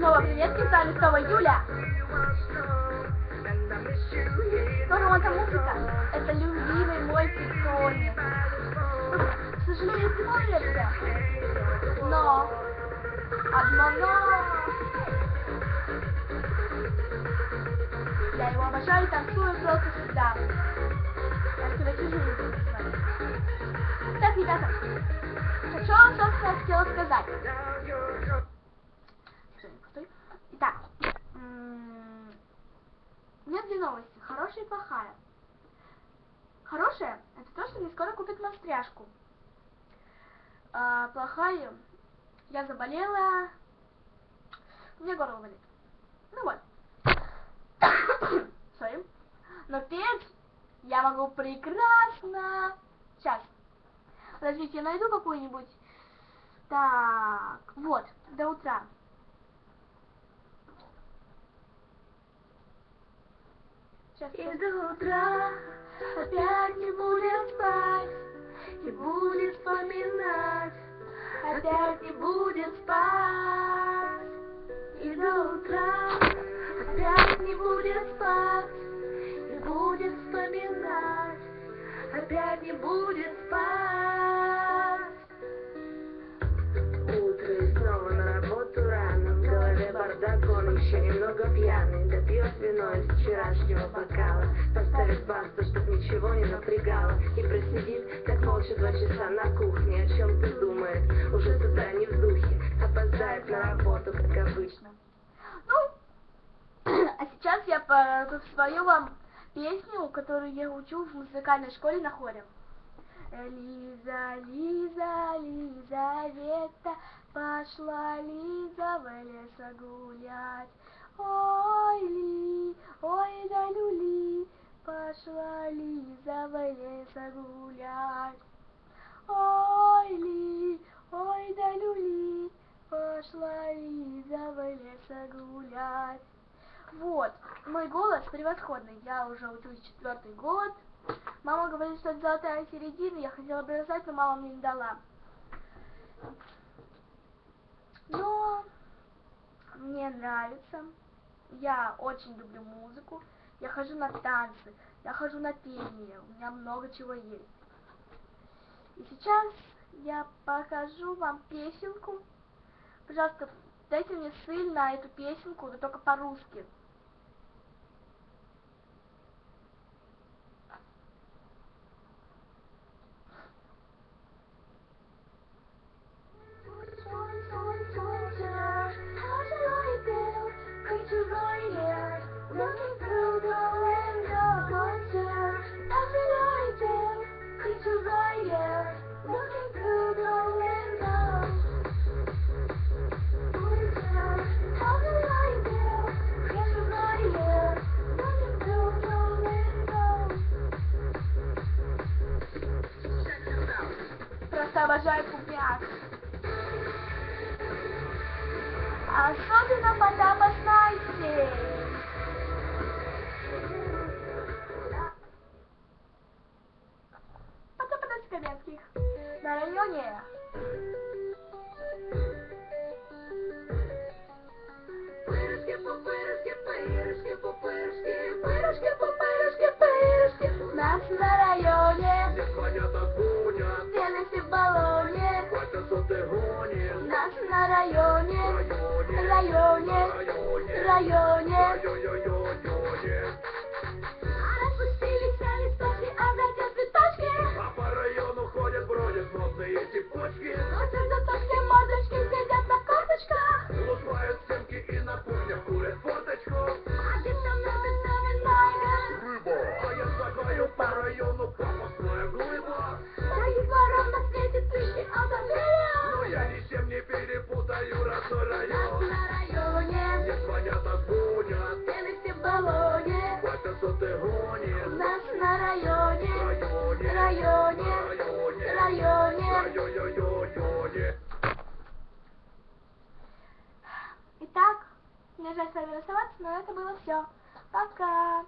Снова привет, Китай, снова Юля. Снова эта музыка. Это любимый мой питомец. К сожалению, всего версия. Но. Одно но. Я его обожаю и танцую просто всегда. Я себя чужую Так, ребята. Что я, собственно, хотела сказать? Итак, м, меня две новости, хорошая и плохая. Хорошая – это то, что мне скоро купят монстряшку. А, плохая – я заболела, у меня горло болит. Ну вот. Сори. Но петь я могу прекрасно. Сейчас. Подождите, я найду какую-нибудь. Так, вот, до утра. И до утра опять не будет спать, не будет вспоминать, опять не будет спать. И до утра опять не будет спать, не будет вспоминать, опять не будет спать. В голове бардак, он еще немного пьяный, допьет вино из вчерашнего бокала, поставит басту, чтоб ничего не напрягало, и просидит, как молча два часа на кухне, о чем ты думает, уже с утра не в духе, опоздает на работу, как обычно. Ну, а сейчас я по- спою вам песню, которую я учу в музыкальной школе на хоре. Лиза, Лиза, Лизавета, пошла Лиза в лес гулять. Ой, Ли, ой, да люли, пошла Лиза в лес гулять. Ой, Ли, ой, да люли, пошла Лиза в лес гулять. Вот, мой голос превосходный, я уже учусь четвертый год. Мама говорит, что это золотая середина, я хотела бы раздать, но мама мне не дала. Но мне нравится, я очень люблю музыку, я хожу на танцы, я хожу на пение, у меня много чего есть. И сейчас я покажу вам песенку. Пожалуйста, дайте мне ссыль на эту песенку, но только по-русски. Просто обожаю пупят. Особенно Потапа с Настей. Потапа на Скамянских. На районе. Нас на районе. Районе, Районе. Нас на районе, Районе. Ой-ой-ой-ой-ой. Итак, мне жаль с вами расставаться, но это было все. Пока.